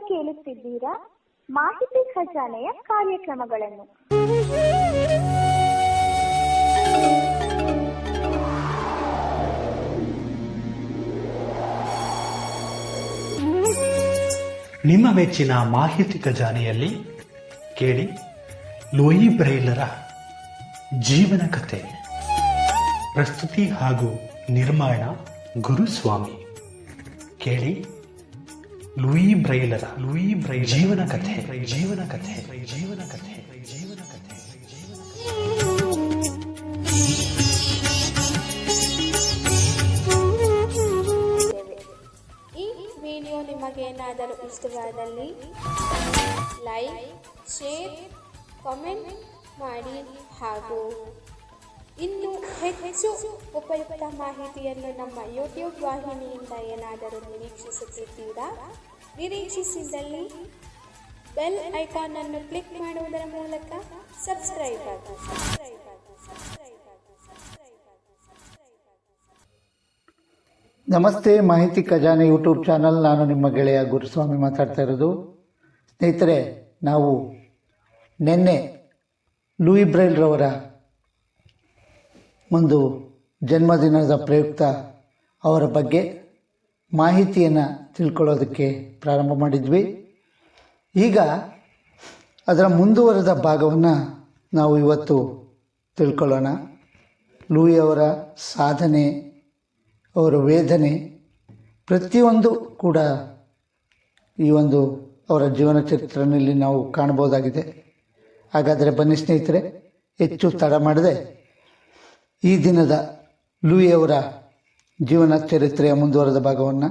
ಕೇಳುತ್ತಿದ್ದೀರಾ? ಮಾಹಿತಿ ಖಜಾನೆಯ ಕಾರ್ಯಕ್ರಮಗಳನ್ನು. ನಿಮ್ಮ ಮೆಚ್ಚಿನ ಮಾಹಿತಿ ಖಜಾನೆಯಲ್ಲಿ ಕೇಳಿ ಲೋಯಿ ಬ್ರೈಲರ ಜೀವನ ಕಥೆ ಪ್ರಸ್ತುತಿ ಹಾಗೂ ನಿರ್ಮಾಣ ಗುರುಸ್ವಾಮಿ. ಕೇಳಿ. ಲೂಯಿ ಬ್ರೈಲರ ಲೂಯಿ ಬ್ರೈ ಜೀವನ ಕಥೆ ಜೀವನ ಕಥೆ ಜೀವನ ಕಥೆ ಜೀವನ ಕಥೆ. ಈ ವಿಡಿಯೋ ನಿಮಗೇನಾದರೂ ಇಷ್ಟವಾದಲ್ಲಿ ಲೈಕ್ ಶೇರ್ ಕಾಮೆಂಟ್ ಮಾಡಿ ಹಾಗೂ ಇನ್ನು ಹೆಚ್ಚು ಉಪಯುಕ್ತ ಮಾಹಿತಿಯನ್ನು ನಮ್ಮ ಯೂಟ್ಯೂಬ್ ವಾಹಿನಿಯಿಂದ ಏನಾದರೂ ನಿರೀಕ್ಷಿಸುತ್ತಿದ್ದೀರಾ? ನಿರೀಕ್ಷಿಸಿದಲ್ಲಿ ಬೆಲ್ ಐಕಾನ್ ಅನ್ನು ಕ್ಲಿಕ್ ಮಾಡುವುದರ ಮೂಲಕ ಸಬ್ಸ್ಕ್ರೈಬ್ ಆಗಿ. ನಮಸ್ತೆ, ಮಾಹಿತಿ ಖಜಾನೆ ಯೂಟ್ಯೂಬ್ ಚಾನಲ್. ನಾನು ನಿಮ್ಮ ಗೆಳೆಯ ಗುರುಸ್ವಾಮಿ ಮಾತಾಡ್ತಾ ಇರೋದು. ಸ್ನೇಹಿತರೆ, ನಾವು ನಿನ್ನೆ ಲೂಯಿ ಬ್ರೈಲ್ರವರ ಒಂದು ಜನ್ಮದಿನದ ಪ್ರಯುಕ್ತ ಅವರ ಬಗ್ಗೆ ಮಾಹಿತಿಯನ್ನು ತಿಳ್ಕೊಳ್ಳೋದಕ್ಕೆ ಪ್ರಾರಂಭ ಮಾಡಿದ್ವಿ. ಈಗ ಅದರ ಮುಂದುವರೆದ ಭಾಗವನ್ನು ನಾವು ಇವತ್ತು ತಿಳ್ಕೊಳ್ಳೋಣ. ಲೂಯಿ ಅವರ ಸಾಧನೆ, ಅವರ ವೇದನೆ, ಪ್ರತಿಯೊಂದು ಕೂಡ ಈ ಒಂದು ಅವರ ಜೀವನ ಚರಿತ್ರೆಯಲ್ಲಿ ನಾವು ಕಾಣಬಹುದಾಗಿದೆ. ಹಾಗಾದರೆ ಬನ್ನಿ ಸ್ನೇಹಿತರೆ, ಹೆಚ್ಚು ತಡ ಮಾಡದೆ ಈ ದಿನದ ಲೂಯಿ ಅವರ ಜೀವನ ಚರಿತ್ರೆಯ ಮುಂದುವರೆದ ಭಾಗವನ್ನು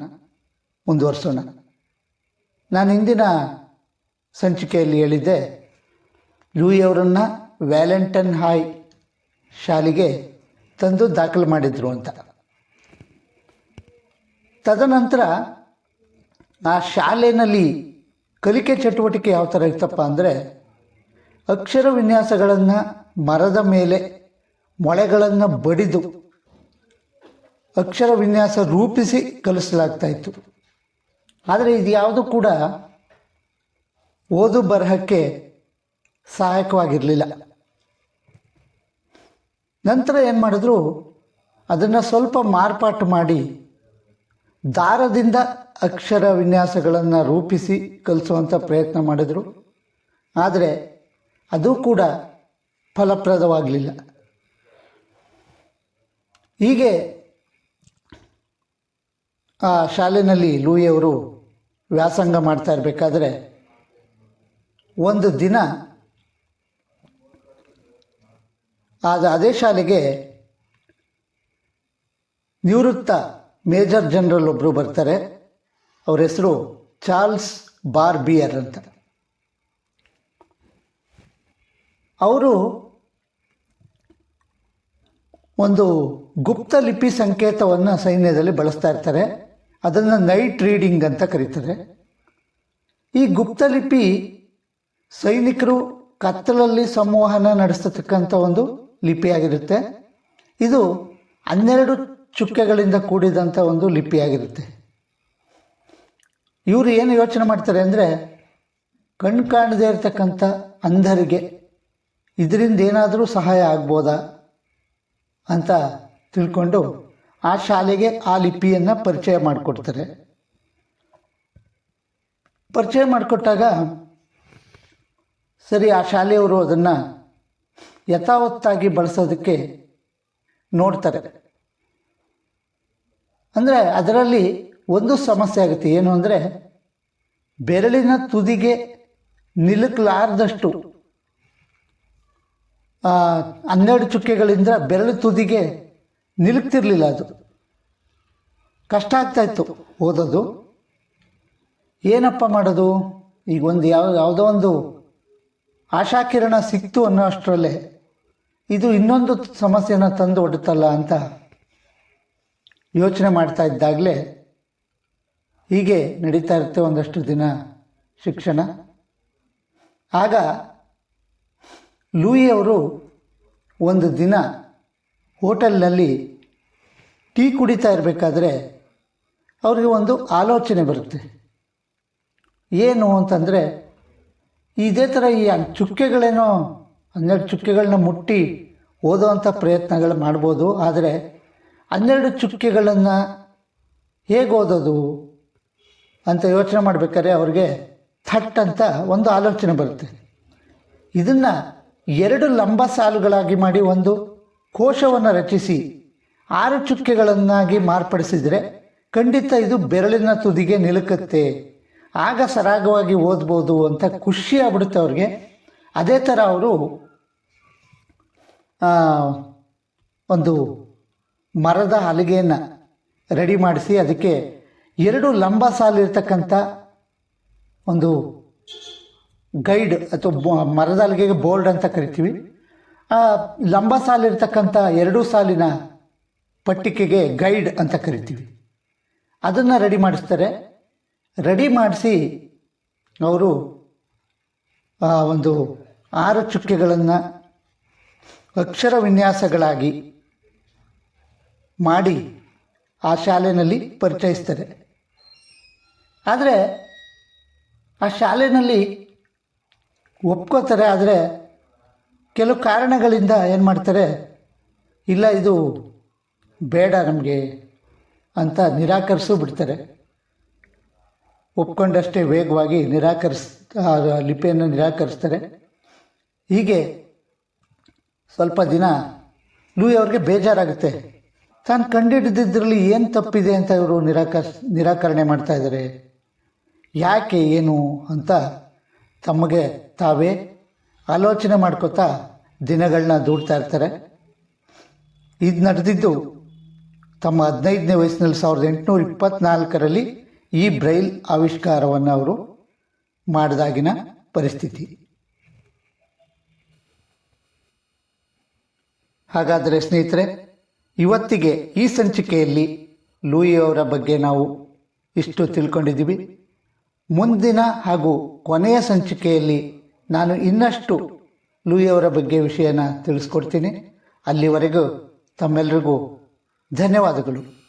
ಮುಂದುವರಿಸೋಣ. ನಾನು ಇಂದಿನ ಸಂಚಿಕೆಯಲ್ಲಿ ಹೇಳಿದ್ದೆ, ಲೂಯಿ ಅವರನ್ನು ವ್ಯಾಲೆಂಟೈನ್ ಹಾಯ್ ಶಾಲೆಗೆ ತಂದು ದಾಖಲು ಮಾಡಿದರು ಅಂತ. ತದನಂತರ ಆ ಶಾಲೆಯಲ್ಲಿ ಕಲಿಕೆ ಚಟುವಟಿಕೆ ಯಾವ ಥರ ಇತ್ತಪ್ಪ ಅಂದರೆ, ಅಕ್ಷರ ವಿನ್ಯಾಸಗಳನ್ನು ಮರದ ಮೇಲೆ ಮೊಳೆಗಳನ್ನು ಬಡಿದು ಅಕ್ಷರ ವಿನ್ಯಾಸ ರೂಪಿಸಿ ಕಲಿಸಲಾಗ್ತಾ ಇತ್ತು ಆದರೆ ಇದು ಯಾವುದು ಕೂಡ ಓದು ಬರಹಕ್ಕೆ ಸಹಾಯಕವಾಗಿರಲಿಲ್ಲ. ನಂತರ ಏನು ಮಾಡಿದ್ರು, ಅದನ್ನು ಸ್ವಲ್ಪ ಮಾರ್ಪಾಟು ಮಾಡಿ ದಾರದಿಂದ ಅಕ್ಷರ ವಿನ್ಯಾಸಗಳನ್ನು ರೂಪಿಸಿ ಕಲಿಸುವಂಥ ಪ್ರಯತ್ನ ಮಾಡಿದರು. ಆದರೆ ಅದು ಕೂಡ ಫಲಪ್ರದವಾಗಲಿಲ್ಲ ಹೀಗೆ ಆ ಶಾಲೆಯಲ್ಲಿ ಲೂಯಿಯವರು ವ್ಯಾಸಂಗ ಮಾಡ್ತಾ ಇರಬೇಕಾದ್ರೆ ಒಂದು ದಿನ ಆದ ಅದೇ ಶಾಲೆಗೆ ನಿವೃತ್ತ ಮೇಜರ್ ಜನರಲ್ ಒಬ್ಬರು ಬರ್ತಾರೆ. ಅವ್ರ ಹೆಸರು ಚಾರ್ಲ್ಸ್ ಬಾರ್ ಬಿಯರ್ ಅಂತ. ಅವರು ಒಂದು ಗುಪ್ತ ಲಿಪಿ ಸಂಕೇತವನ್ನು ಸೈನ್ಯದಲ್ಲಿ ಬಳಸ್ತಾ ಇರ್ತಾರೆ. ಅದನ್ನು ನೈಟ್ ರೀಡಿಂಗ್ ಅಂತ ಕರೀತಾರೆ. ಈ ಗುಪ್ತಲಿಪಿ ಸೈನಿಕರು ಕತ್ತಲಲ್ಲಿ ಸಂವಹನ ನಡೆಸತಕ್ಕಂಥ ಒಂದು ಲಿಪಿಯಾಗಿರುತ್ತೆ. ಇದು ಹನ್ನೆರಡು ಚುಕ್ಕೆಗಳಿಂದ ಕೂಡಿದಂಥ ಒಂದು ಲಿಪಿಯಾಗಿರುತ್ತೆ. ಇವರು ಏನು ಯೋಚನೆ ಮಾಡ್ತಾರೆ ಅಂದರೆ ಕಣ್ಣು ಕಾಣದೇ ಇರತಕ್ಕಂಥ ಅಂಧರಿಗೆ ಇದರಿಂದ ಏನಾದರೂ ಸಹಾಯ ಆಗ್ಬೋದಾ ಅಂತ ತಿಳ್ಕೊಂಡು ಆ ಶಾಲೆಗೆ ಆ ಲಿಪಿಯನ್ನು ಪರಿಚಯ ಮಾಡಿಕೊಡ್ತಾರೆ. ಪರಿಚಯ ಮಾಡಿಕೊಟ್ಟಾಗ ಸರಿ, ಆ ಶಾಲೆಯವರು ಅದನ್ನು ಯಥಾವತ್ತಾಗಿ ಬಳಸೋದಕ್ಕೆ ನೋಡ್ತಾರೆ. ಅಂದರೆ ಅದರಲ್ಲಿ ಒಂದು ಸಮಸ್ಯೆ ಆಗುತ್ತೆ. ಏನು ಅಂದರೆ ಬೆರಳಿನ ತುದಿಗೆ ನಿಲುಕಲಾರದಷ್ಟು ಹನ್ನೆರಡು ಚುಕ್ಕೆಗಳಿಂದ ಬೆರಳು ತುದಿಗೆ ನಿಲುಕ್ತಿರ್ಲಿಲ್ಲ ಅದು. ಕಷ್ಟ ಆಗ್ತಾಯಿತ್ತು ಓದೋದು ಏನಪ್ಪ ಮಾಡೋದು? ಈಗ ಒಂದು ಯಾವ, ಯಾವುದೋ ಒಂದು ಆಶಾಕಿರಣ ಸಿಕ್ತು ಅನ್ನೋ ಅಷ್ಟರಲ್ಲೇ ಇದು ಇನ್ನೊಂದು ಸಮಸ್ಯೆನ ತಂದು ಒಡುತ್ತಲ್ಲ ಅಂತ ಯೋಚನೆ ಮಾಡ್ತಾ ಇದ್ದಾಗಲೇ ಹೀಗೆ ನಡೀತಾ ಇರುತ್ತೆ ಒಂದಷ್ಟು ದಿನ ಶಿಕ್ಷಣ. ಆಗ ಲೂಯಿ ಅವರು ಒಂದು ದಿನ ಹೋಟೆಲ್ನಲ್ಲಿ ಟೀ ಕುಡಿತಾ ಇರಬೇಕಾದ್ರೆ ಅವರಿಗೆ ಒಂದು ಆಲೋಚನೆ ಬರುತ್ತೆ. ಏನು ಅಂತಂದರೆ, ಇದೇ ಥರ ಈ ಚುಕ್ಕೆಗಳೇನೋ, ಹನ್ನೆರಡು ಚುಕ್ಕೆಗಳನ್ನ ಮುಟ್ಟಿ ಓದೋವಂಥ ಪ್ರಯತ್ನಗಳು ಮಾಡ್ಬೋದು. ಆದರೆ ಹನ್ನೆರಡು ಚುಕ್ಕೆಗಳನ್ನು ಹೇಗೆ ಓದೋದು ಅಂತ ಯೋಚನೆ ಮಾಡಬೇಕಾದ್ರೆ ಅವ್ರಿಗೆ ಥಟ್ ಅಂತ ಒಂದು ಆಲೋಚನೆ ಬರುತ್ತೆ. ಇದನ್ನು ಎರಡು ಲಂಬ ಸಾಲುಗಳಾಗಿ ಮಾಡಿ ಒಂದು ಕೋಶವನ್ನು ರಚಿಸಿ ಆರು ಚುಕ್ಕೆಗಳನ್ನಾಗಿ ಮಾರ್ಪಡಿಸಿದರೆ ಖಂಡಿತ ಇದು ಬೆರಳಿನ ತುದಿಗೆ ನಿಲುಕುತ್ತೆ. ಆಗ ಸರಾಗವಾಗಿ ಓದ್ಬೋದು ಅಂತ ಖುಷಿ ಆಗ್ಬಿಡುತ್ತೆ ಅವ್ರಿಗೆ ಅದೇ ಥರ ಅವರು ಒಂದು ಮರದ ಹಲಿಗೆಯನ್ನು ರೆಡಿ ಮಾಡಿಸಿ ಅದಕ್ಕೆ ಎರಡು ಲಂಬ ಸಾಲಿರ್ತಕ್ಕಂಥ ಒಂದು ಗೈಡ್ ಅಥವಾ ಮರದ ಹಲಿಗೆಗೆ ಬೋರ್ಡ್ ಅಂತ ಕರಿತೀವಿ. ಆ ಲಂಬ ಸಾಲಿರ್ತಕ್ಕಂಥ ಎರಡೂ ಸಾಲಿನ ಪಟ್ಟಿಕೆಗೆ ಗೈಡ್ ಅಂತ ಕರಿತೀವಿ. ಅದನ್ನು ರೆಡಿ ಮಾಡಿಸ್ತಾರೆ. ರೆಡಿ ಮಾಡಿಸಿ ಅವರು, ಆ, ಒಂದು ಆರು ಚುಕ್ಕೆಗಳನ್ನು ಅಕ್ಷರ ವಿನ್ಯಾಸಗಳಾಗಿ ಮಾಡಿ ಆ ಶಾಲೆಯಲ್ಲಿ ಪರಿಚಯಿಸ್ತಾರೆ. ಆದರೆ ಆ ಶಾಲೆಯಲ್ಲಿ ಒಪ್ಕೋತಾರೆ, ಆದರೆ ಕೆಲವು ಕಾರಣಗಳಿಂದ ಏನು ಮಾಡ್ತಾರೆ, ಇಲ್ಲ ಇದು ಬೇಡ ನಮಗೆ ಅಂತ ನಿರಾಕರಿಸು ಬಿಡ್ತಾರೆ. ಒಪ್ಕೊಂಡಷ್ಟೇ ವೇಗವಾಗಿ ನಿರಾಕರಿಸ್ ಲಿಪಿಯನ್ನು ನಿರಾಕರಿಸ್ತಾರೆ. ಹೀಗೆ ಸ್ವಲ್ಪ ದಿನ ಲೂಯಿ ಅವ್ರಿಗೆ ಬೇಜಾರಾಗುತ್ತೆ. ತಾನು ಕಂಡುಹಿಡಿದಿದ್ರಲ್ಲಿ ಏನು ತಪ್ಪಿದೆ ಅಂತ ಇವರು ನಿರಾಕರ್, ನಿರಾಕರಣೆ ಮಾಡ್ತಾಯಿದ್ದಾರೆ ಯಾಕೆ ಏನು ಅಂತ ತಮಗೆ ತಾವೇ ಆಲೋಚನೆ ಮಾಡ್ಕೋತಾ ದಿನಗಳನ್ನ ದೂಡ್ತಾ ಇರ್ತಾರೆ. ಇದು ನಡೆದಿದ್ದು ತಮ್ಮ ಹದಿನೈದನೇ ವಯಸ್ಸಿನಲ್ಲಿ ಸಾವಿರದ ಎಂಟುನೂರ ಇಪ್ಪತ್ನಾಲ್ಕರಲ್ಲಿ ಈ ಬ್ರೈಲ್ ಆವಿಷ್ಕಾರವನ್ನು ಅವರು ಮಾಡಿದಾಗಿನ ಪರಿಸ್ಥಿತಿ. ಹಾಗಾದರೆ ಸ್ನೇಹಿತರೆ, ಇವತ್ತಿಗೆ ಈ ಸಂಚಿಕೆಯಲ್ಲಿ ಲೂಯಿ ಅವರ ಬಗ್ಗೆ ನಾವು ಇಷ್ಟು ತಿಳ್ಕೊಂಡಿದ್ದೀವಿ. ಮುಂದಿನ ಹಾಗೂ ಕೊನೆಯ ಸಂಚಿಕೆಯಲ್ಲಿ ನಾನು ಇನ್ನಷ್ಟು ಲೂಯಿಯವರ ಬಗ್ಗೆ ವಿಷಯನ ತಿಳಿಸ್ಕೊಡ್ತೀನಿ. ಅಲ್ಲಿವರೆಗೂ ತಮ್ಮೆಲ್ಲರಿಗೂ ಧನ್ಯವಾದಗಳು.